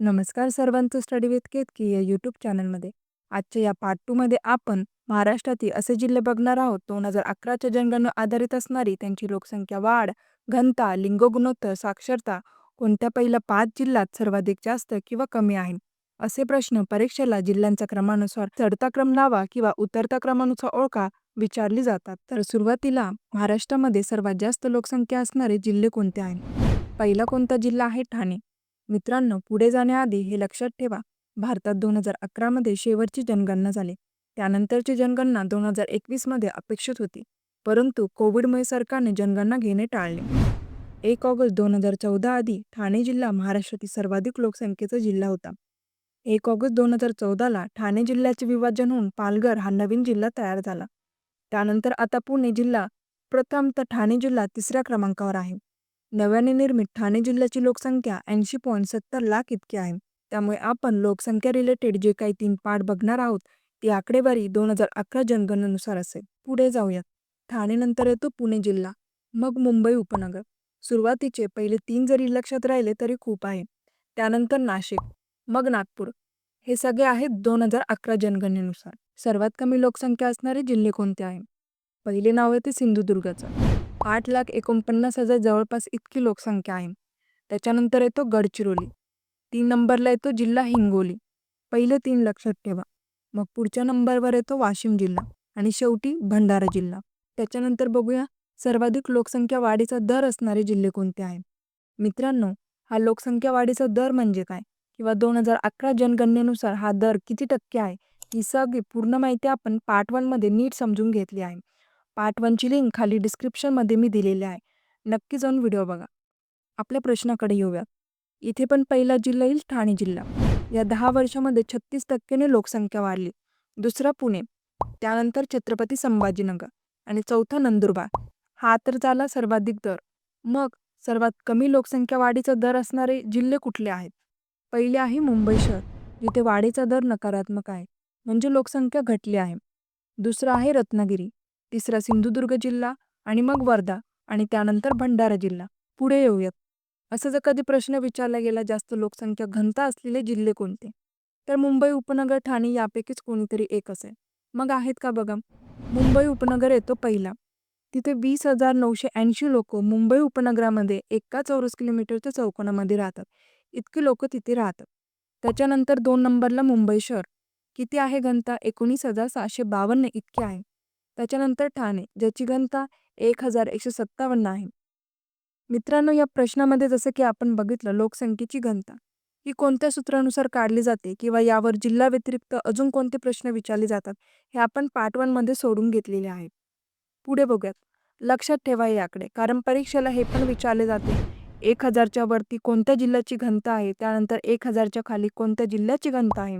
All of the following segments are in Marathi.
नमस्कार सर्वांचं स्टडी विथ केतकी या यूट्यूब चॅनलमध्ये. आजच्या या पार्ट टूमध्ये आपण महाराष्ट्रातील असे जिल्हे बघणार आहोत दोन हजार अकराच्या जनगणना आधारित असणारी त्यांची लोकसंख्या वाढ घनता लिंग गुणोत्तर साक्षरता कोणत्या पहिल्या पाच जिल्ह्यात सर्वाधिक जास्त किंवा कमी आहे? असे प्रश्न परीक्षेला जिल्ह्यांच्या क्रमानुसार चढता क्रम लावा किंवा उतरता क्रमानुसार ओळखा विचारली जातात. तर सुरुवातीला महाराष्ट्रामध्ये सर्वात जास्त लोकसंख्या असणारे जिल्हे कोणते आहेत? पहिला कोणता जिल्हा आहे? ठाणे. मित्रांनो पुढे जाण्याआधी हे लक्षात ठेवा भारतात दोन हजार अकरामध्ये शेवटची जनगणना झाली. त्यानंतरची जनगणना दोन हजार एकवीसमध्ये अपेक्षित होती परंतु कोविडमुळे सरकारने जनगणना घेणे टाळले. एक ऑगस्ट दोन हजार चौदा आधी ठाणे जिल्हा महाराष्ट्रातील सर्वाधिक लोकसंख्येचा जिल्हा होता. एक ऑगस्ट दोन हजार चौदाला ठाणे जिल्ह्याचे विभाजन होऊन पालघर हा नवीन जिल्हा तयार झाला. त्यानंतर आता पुणे जिल्हा प्रथम तर ठाणे जिल्हा तिसऱ्या क्रमांकावर आहे. नव्याने निर्मित ठाणे जिल्ह्याची लोकसंख्या ऐंशी पॉईंट सत्तर लाख इतकी आहे. त्यामुळे आपण लोकसंख्या रिलेटेड जे काही तीन पाठ बघणार आहोत ती आकडेवारी दोन हजार अकरा जनगणनेनुसार असेल. पुढे जाऊयात. ठाणेनंतर येतो पुणे जिल्हा मग मुंबई उपनगर. सुरुवातीचे पहिले तीन जरी लक्षात राहिले तरी खूप आहे. त्यानंतर नाशिक मग नागपूर. हे सगळे आहेत दोन हजार अकरा जनगणनेनुसार. सर्वात कमी लोकसंख्या असणारे जिल्हे कोणते आहे? पहिले नाव येते सिंधुदुर्गाचं. आठ लाख एकोणपन्नास हजार जवळपास इतकी लोकसंख्या आहे. त्याच्यानंतर येतो गडचिरोली. तीन नंबरला येतो जिल्हा हिंगोली. पहिलं तीन लक्षात ठेवा. मग पुढच्या नंबरवर येतो वाशिम जिल्हा आणि शेवटी भंडारा जिल्हा. त्याच्यानंतर बघूया सर्वाधिक लोकसंख्या वाढीचा दर असणारे जिल्हे कोणते आहेत? मित्रांनो हा लोकसंख्या वाढीचा दर म्हणजे काय? किंवा दोन हजार अकरा जनगणनेनुसार हा दर किती टक्के आहे? ही सगळी पूर्ण माहिती आपण पार्ट वनमध्ये नीट समजून घेतली आहे. पार्ट वनची लिंक खाली डिस्क्रिप्शनमध्ये मी दिलेली आहे. नक्की जाऊन व्हिडिओ बघा. आपल्या प्रश्नाकडे येऊयात इथे पण पहिला जिल्हा येईल ठाणे जिल्हा. या दहा वर्षामध्ये छत्तीस टक्क्याने लोकसंख्या वाढली. दुसरा पुणे. त्यानंतर छत्रपती संभाजीनगर. आणि चौथा नंदुरबार. हा तर झाला सर्वाधिक दर. मग सर्वात कमी लोकसंख्या वाढीचा दर असणारे जिल्हे कुठले आहेत? पहिले आहे मुंबई शहर जिथे वाढीचा दर नकारात्मक आहे. म्हणजे लोकसंख्या घटली आहे. दुसरं आहे रत्नागिरी. तिसरा सिंधुदुर्ग जिल्हा आणि मग वर्धा आणि त्यानंतर भंडारा जिल्हा. पुढे येऊयात. असं जर कधी प्रश्न विचारला गेला जास्त लोकसंख्या घनता असलेले जिल्हे कोणते? तर मुंबई उपनगर ठाणे यापैकीच कोणीतरी एक असेल. मग आहेत का बघा. मुंबई उपनगर येतो पहिला. तिथे वीस हजार नऊशे ऐंशी लोक मुंबई उपनगरामध्ये एका चौरस किलोमीटरच्या चौकोनामध्ये राहतात. इतकी लोक तिथे राहतात. त्याच्यानंतर दोन नंबरला मुंबई शहर. किती आहे घनता? एकोणीस हजार सहाशे बावन्न इतकी आहे. त्याच्यानंतर ठाणे ज्याची घनता एक हजार एकशे सत्तावन्न आहे. मित्रांनो या प्रश्नामध्ये जसं की आपण बघितलं लोकसंख्येची घनता ही कोणत्या सूत्रानुसार काढली जाते किंवा यावर जिल्हा व्यतिरिक्त अजून कोणते प्रश्न विचारले जातात हे आपण पार्ट वनमध्ये सोडून घेतलेले आहे. पुढे बघूयात. लक्षात ठेवा याकडे. कारण परीक्षेला हे पण विचारले जाते एक हजारच्या वरती कोणत्या जिल्ह्याची घनता आहे? त्यानंतर एक हजारच्या खाली कोणत्या जिल्ह्याची घनता आहे?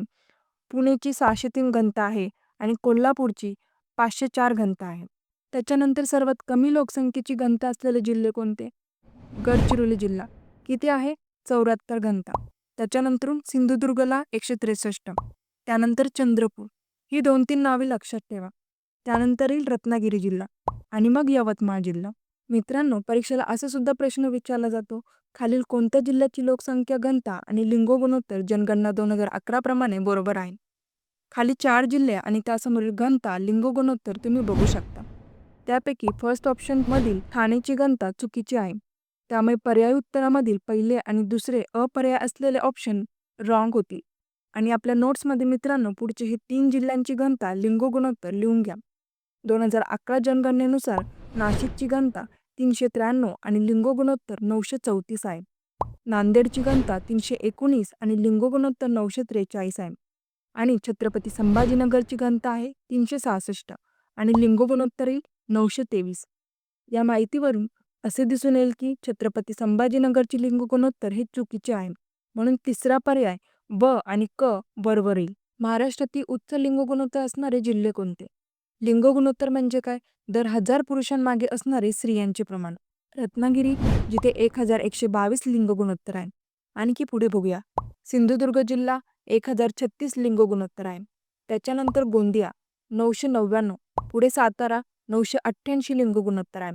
पुणेची सहाशे तीन घनता आहे आणि कोल्हापूरची पाचशे चार घनता आहे त्याच्यानंतर सर्वात कमी लोकसंख्येची घनता असलेले जिल्हे कोणते? गडचिरोली जिल्हा. किती आहे? चौऱ्याहत्तर घनता. त्याच्यानंतरून सिंधुदुर्गला एकशे त्रेसष्ट. त्यानंतर चंद्रपूर. ही दोन तीन नावे लक्षात ठेवा. त्यानंतर येईल रत्नागिरी जिल्हा. आणि मग यवतमाळ जिल्हा. मित्रांनो परीक्षेला असा सुद्धा प्रश्न विचारला जातो खालील कोणत्या जिल्ह्याची लोकसंख्या घनता आणि लिंगो गुणोत्तर जनगणना दोन हजार अकरा प्रमाणे बरोबर आहे? खाली चार जिल्हे आणि त्यासमोरील घनता लिंगगुणोत्तर तुम्ही बघू शकता. त्यापैकी फर्स्ट ऑप्शनमधील ठाणेची घनता चुकीची आहे. त्यामुळे पर्याय उत्तरामधील पहिले आणि दुसरे अपर्याय असलेले ऑप्शन रॉंग होतील. आणि आपल्या नोट्समध्ये मित्रांनो पुढचे हे तीन जिल्ह्यांची घनता लिंगगुणोत्तर लिहून घ्या. दोन हजार अकरा जनगणनेनुसार नाशिकची घनता तीनशे त्र्याण्णव आणि लिंगगुणोत्तर नऊशे चौतीस आहे. नांदेडची घनता तीनशे एकोणीस आणि लिंगगुणोत्तर नऊशे त्रेचाळीस आहे. आणि छत्रपती संभाजीनगरची घनता आहे तीनशे सहासष्ट आणि लिंग येईल नऊशे तेवीस. या माहितीवरून असे दिसून येईल की छत्रपती संभाजीनगरची लिंग गुणोत्तर हे चुकीचे आहे म्हणून तिसरा पर्याय ब आणि क बरोबर येईल. महाराष्ट्रातील उच्च लिंग गुणोत्तर असणारे जिल्हे कोणते? लिंग गुणोत्तर म्हणजे काय? दर हजार पुरुषांमागे असणारे स्त्रियांचे प्रमाण. रत्नागिरी जिथे एक हजार एकशे बावीस लिंग गुणोत्तर आहे. आणखी पुढे बघूया. सिंधुदुर्ग जिल्हा एक हजार छत्तीस लिंग गुणोत्तर आहे. त्याच्यानंतर गोंदिया नऊशे नव्याण्णव. पुढे सातारा नऊशे अठ्ठ्याऐंशी लिंग गुणोत्तर आहे.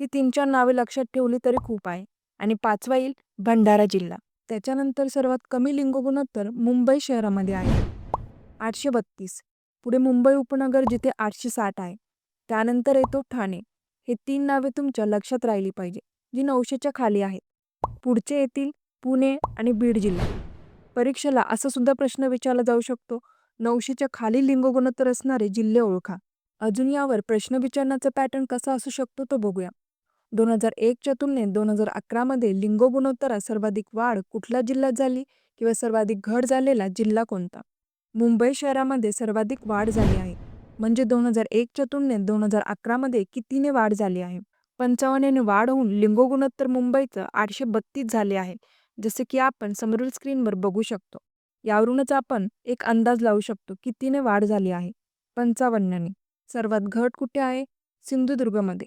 ही तीन चार नावे लक्षात ठेवली तरी खूप आहे. आणि पाचवा येईल भंडारा जिल्हा. त्याच्यानंतर सर्वात कमी लिंग गुणोत्तर मुंबई शहरामध्ये आहे. आठशे बत्तीस. पुढे मुंबई उपनगर जिथे आठशे साठ आहे. त्यानंतर येतो ठाणे. हे तीन नावे तुमच्या लक्षात राहिली पाहिजे जी नऊशेच्या खाली आहेत. पुढचे येतील पुणे आणि बीड जिल्हा. परीक्षेला असा सुद्धा प्रश्न विचारला जाऊ शकतो नऊशेच्या खाली लिंगगुणोत्तर असणारे जिल्हे ओळखा. अजून यावर प्रश्न विचारण्याचा पॅटर्न कसा असू शकतो तो बघूया. दोन हजार एकच्या तुलनेत दोन हजार अकरामध्ये लिंगगुणोत्तरात सर्वाधिक वाढ कुठल्या जिल्ह्यात झाली किंवा सर्वाधिक घट झालेला जिल्हा कोणता? मुंबई शहरामध्ये सर्वाधिक वाढ झाली आहे. म्हणजे दोन हजार एकच्या तुलनेत दोन हजार अकरामध्ये कितीने वाढ झाली आहे? पंचावन्नने वाढ होऊन लिंगगुणोत्तर मुंबईचं आठशे बत्तीस झाले आहे. जसे की आपण समोरील स्क्रीनवर बघू शकतो. यावरूनच आपण एक अंदाज लावू शकतो कितीने वाढ झाली आहे. पंचावन्नने. सर्वात घट कुठे आहे? सिंधुदुर्गमध्ये.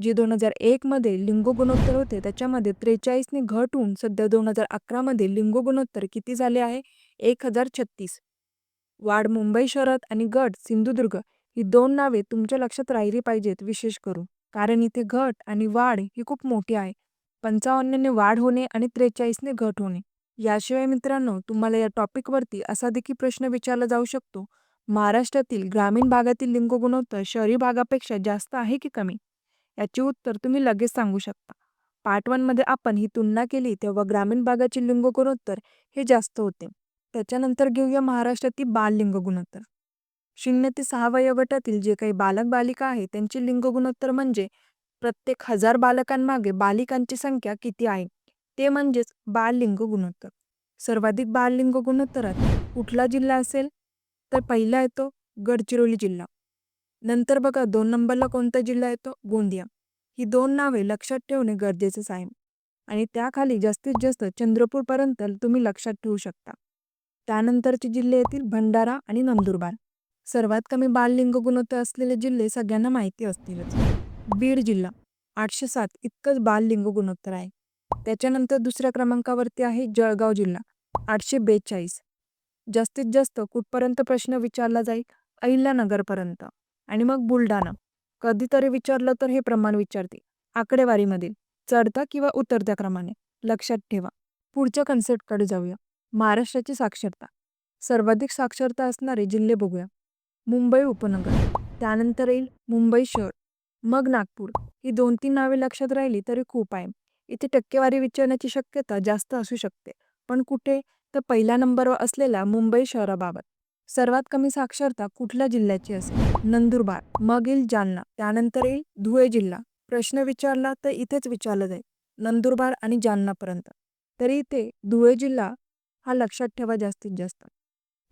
जे दोन हजार एकमध्ये लिंगो गुणोत्तर होते त्याच्यामध्ये त्रेचाळीसने घट होऊन सध्या दोन हजार अकरामध्ये लिंगो गुणोत्तर किती झाले आहे? एक हजार छत्तीस. वाढ मुंबई शहरात आणि गट सिंधुदुर्ग ही दोन नावे तुमच्या लक्षात राहिली पाहिजेत विशेष करून. कारण इथे घट आणि वाढ ही खूप मोठी आहे. पंचावन्नने वाढ होणे आणि त्रेचाळीसने घट होणे. याशिवाय मित्रांनो तुम्हाला या टॉपिकवरती असा देखील प्रश्न विचारला जाऊ शकतो. महाराष्ट्रातील ग्रामीण भागातील लिंग गुणोत्तर शहरी भागापेक्षा जास्त आहे की कमी? याचे उत्तर तुम्ही लगेच सांगू शकता. पार्ट वनमध्ये आपण ही तुलना केली तेव्हा ग्रामीण भागाचे लिंग गुणोत्तर हे जास्त होते. त्याच्यानंतर घेऊया महाराष्ट्रातील बाल लिंग गुणोत्तर. शून्य ते सहा वयोगटातील जे काही बालक बालिका आहे त्यांचे लिंग गुणोत्तर म्हणजे प्रत्येक हजार बालकांमागे बालिकांची संख्या किती आहे? ते म्हणजेच बाललिंग गुणोत्तर. सर्वाधिक बाललिंग गुणोत्तरात कुठला जिल्हा असेल? तर पहिला येतो गडचिरोली जिल्हा. नंतर बघा दोन नंबरला कोणता जिल्हा येतो? गोंदिया. ही दोन नावे लक्षात ठेवणे गरजेचंच आहे. आणि त्याखाली जास्तीत जास्त चंद्रपूरपर्यंत तुम्ही लक्षात ठेवू शकता. त्यानंतरचे जिल्हे येतील भंडारा आणि नंदुरबार. सर्वात कमी बाललिंग गुणोत्तर असलेले जिल्हे सगळ्यांना माहिती असतीलच. बीड जिल्हा. आठशे सात इतकंच बाललिंग गुणोत्तर आहे. त्याच्यानंतर दुसऱ्या क्रमांकावरती आहे जळगाव जिल्हा. आठशे बेचाळीस. जास्तीत जास्त कुठपर्यंत प्रश्न विचारला जाईल? अहिल्यानगरपर्यंत. आणि मग बुलढाणा. कधीतरी विचारलं तर हे प्रमाण विचारते आकडेवारीमधील. चढता किंवा उतरत्या क्रमाने. लक्षात ठेवा. पुढच्या कन्सेप्टकडे जाऊया. महाराष्ट्राची साक्षरता. सर्वाधिक साक्षरता असणारे जिल्हे बघूया. मुंबई उपनगर. त्यानंतर येईल मुंबई शहर. मग नागपूर. ही दोन तीन नावे लक्षात राहिली तरी खूप आहे. इथे टक्केवारी विचारण्याची शक्यता जास्त असू शकते. पण कुठे? तर पहिल्या नंबरवर असलेल्या मुंबई शहराबाबत. सर्वात कमी साक्षरता कुठल्या जिल्ह्याची असेल? नंदुरबार. मग येईल जालना. त्यानंतर येईल धुळे जिल्हा. प्रश्न विचारला तर इथेच विचारलं जाईल. नंदुरबार आणि जालनापर्यंत. तरी इथे धुळे जिल्हा हा लक्षात ठेवा जास्तीत जास्त.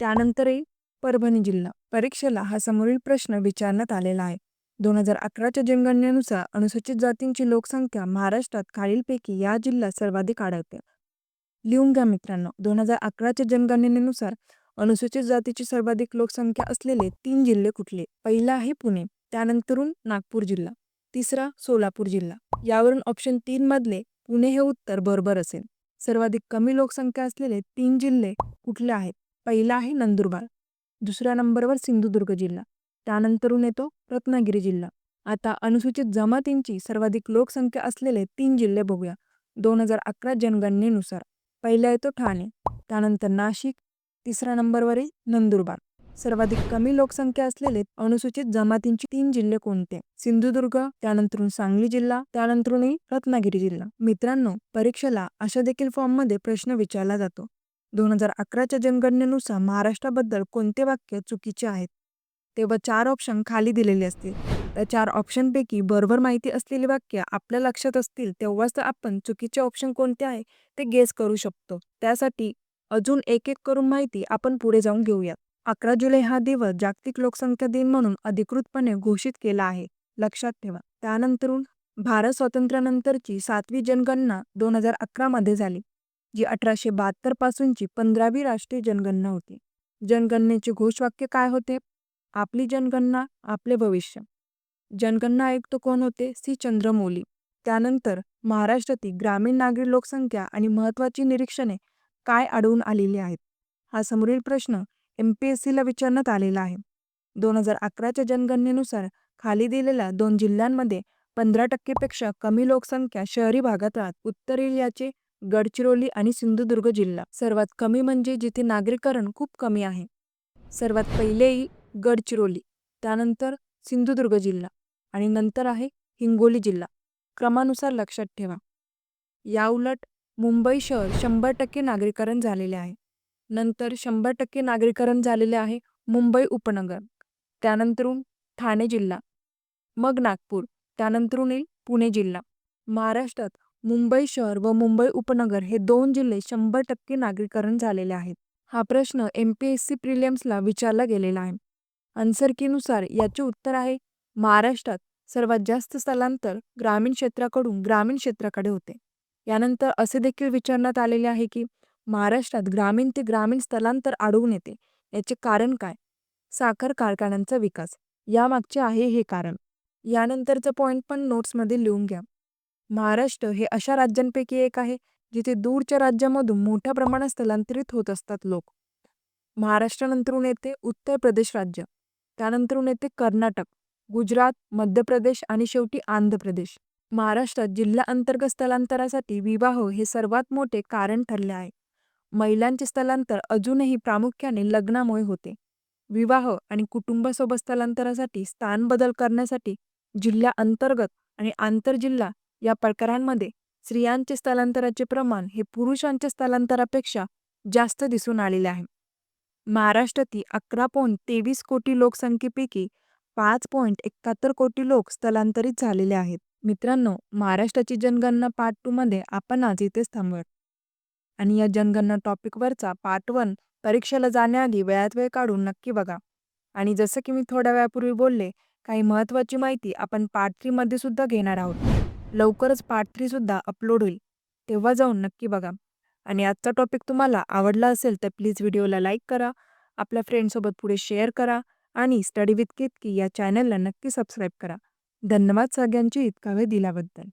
त्यानंतर येईल परभणी जिल्हा. परीक्षेला हा समोरील प्रश्न विचारण्यात आलेला आहे. दोन हजार अकराच्या जनगणनेनुसार अनुसूचित जातींची लोकसंख्या महाराष्ट्रात खालीलपैकी या जिल्ह्यात सर्वाधिक आढळते. लिहून घ्या मित्रांनो दोन हजार अकराच्या जनगणनेनुसार अनुसूचित जातीची सर्वाधिक लोकसंख्या असलेले तीन जिल्हे कुठले? पहिला आहे पुणे त्यानंतरून नागपूर जिल्हा तिसरा सोलापूर जिल्हा. यावरून ऑप्शन तीन मधले पुणे हे उत्तर बरोबर असेल. सर्वाधिक कमी लोकसंख्या असलेले तीन जिल्हे कुठले आहेत? पहिला आहे नंदुरबार दुसऱ्या नंबरवर सिंधुदुर्ग जिल्हा त्यानंतरून येतो रत्नागिरी जिल्हा. आता अनुसूचित जमातींची सर्वाधिक लोकसंख्या असलेले तीन जिल्हे बघूया. दोन हजार अकरा जनगणनेनुसार पहिला येतो ठाणे त्यानंतर नाशिक तिसऱ्या नंबरवर आहे नंदुरबार. सर्वाधिक कमी लोकसंख्या असलेले अनुसूचित जमातींचे तीन जिल्हे कोणते? सिंधुदुर्ग त्यानंतरून सांगली जिल्हा त्यानंतरूनही रत्नागिरी जिल्हा. मित्रांनो परीक्षेला अशा देखील फॉर्ममध्ये प्रश्न विचारला जातो. दोन हजार अकराच्या जनगणनेनुसार महाराष्ट्राबद्दल कोणते वाक्य चुकीचे आहेत? तेव्हा चार ऑप्शन खाली दिलेले असतील. त्या चार ऑप्शनपैकी बरोबर माहिती असलेली वाक्य आपल्या लक्षात असतील तेव्हाच तर आपण चुकीचे ऑप्शन कोणते आहे ते गेस करू शकतो. त्यासाठी अजून एक एक करून माहिती आपण पुढे जाऊन घेऊयात. अकरा जुलै हा दिवस जागतिक लोकसंख्या दिन म्हणून अधिकृतपणे घोषित केला आहे. लक्षात ठेवा. त्यानंतरून भारत स्वातंत्र्यानंतरची सातवी जनगणना दोन हजार अकरामध्ये झाली जी अठराशे बहात्तर पासूनची पंधरावी राष्ट्रीय जनगणना होती. जनगणनेचे घोषवाक्य काय होते? आपली जनगणना आपले भविष्य. जनगणना आयुक्त कोण होते? सी. चंद्रमौली. त्यानंतर महाराष्ट्रातील ग्रामीण नागरी लोकसंख्या आणि महत्वाची निरीक्षणे काय आढळून आलेली आहेत? हा समोरील प्रश्न एम पी एस सीला विचारण्यात आलेला आहे. दोन हजार अकराच्या जनगणनेनुसार खाली दिलेल्या दोन जिल्ह्यांमध्ये पंधरा टक्केपेक्षा कमी लोकसंख्या शहरी भागात राहत उत्तरेल याचे गडचिरोली आणि सिंधुदुर्ग जिल्हा. सर्वात कमी म्हणजे जिथे नागरीकरण खूप कमी आहे. सर्वात पहिले गडचिरोली त्यानंतर सिंधुदुर्ग जिल्हा आणि नंतर आहे हिंगोली जिल्हा. क्रमानुसार लक्षात ठेवा. याउलट मुंबई शहर शंभर टक्के नागरीकरण झालेले आहे. नंतर शंभर टक्के नागरीकरण झालेले आहे मुंबई उपनगर त्यानंतरून ठाणे जिल्हा मग नागपूर त्यानंतरून येईल पुणे जिल्हा. महाराष्ट्रात मुंबई शहर व मुंबई उपनगर हे दोन जिल्हे शंभर टक्के नागरीकरण झालेले आहेत. हा प्रश्न एम पी एस सी प्रिलियम्सला विचारला गेलेला आहे. अन्सरकीनुसार याचे उत्तर आहे महाराष्ट्रात सर्वात जास्त स्थलांतर ग्रामीण क्षेत्राकडून ग्रामीण क्षेत्राकडे होते. यानंतर असे देखील विचारण्यात आलेले आहे की महाराष्ट्रात ग्रामीण ते ग्रामीण स्थलांतर आढळून येते. याचे कारण काय? साखर कारखान्यांचा विकास. यामागचे आहे हे कारण. यानंतरचं पॉईंट पण नोट्समध्ये लिहून घ्या. महाराष्ट्र हे अशा राज्यांपैकी एक आहे जिथे दूरच्या राज्यामधून मोठ्या प्रमाणात स्थलांतरित होत असतात लोक. महाराष्ट्रानंतरून येते उत्तर प्रदेश राज्य. त्यानंतरून येते कर्नाटक गुजरात मध्य प्रदेश आणि शेवटी आंध्र प्रदेश. महाराष्ट्रात जिल्हा अंतर्गत स्थलांतरासाठी विवाह हे सर्वात मोठे कारण ठरले आहे. महिलांचे स्थलांतर अजूनही प्रामुख्याने लग्नामुळे होते. विवाह आणि कुटुंबासोबत स्थलांतरासाठी स्थान बदल करण्यासाठी जिल्हा अंतर्गत आणि आंतरजिल्हा या प्रकारांमध्ये स्त्रियांचे स्थलांतराचे प्रमाण हे पुरुषांच्या स्थलांतरापेक्षा जास्त दिसून आलेले आहे. महाराष्ट्रातील अकरा पॉईंट तेवीस कोटी लोकसंख्येपैकी पाच पॉईंट एकाहत्तर कोटी लोक स्थलांतरित झालेले आहेत. मित्रांनो महाराष्ट्राची जनगणना पार्ट टूमध्ये आपण आज इथेच थांबवत आणि या जनगणना टॉपिकवरचा पार्ट वन परीक्षेला जाण्याआधी वेळात वेळ काढून नक्की बघा. आणि जसं की मी थोड्या वेळापूर्वी बोलले काही महत्त्वाची माहिती आपण पार्ट थ्रीमध्ये सुद्धा घेणार आहोत. लवकरच पार्ट थ्रीसुद्धा अपलोड होईल. तेव्हा जाऊन नक्की बघा. आणि आजचा टॉपिक तुम्हाला आवडला असेल तर प्लीज व्हिडिओला लाईक करा आपल्या फ्रेंडसोबत पुढे शेअर करा आणि स्टडी विथ केतकी या चॅनलला नक्की सबस्क्राईब करा. धन्यवाद सगळ्यांची इतका वेळ दिल्याबद्दल.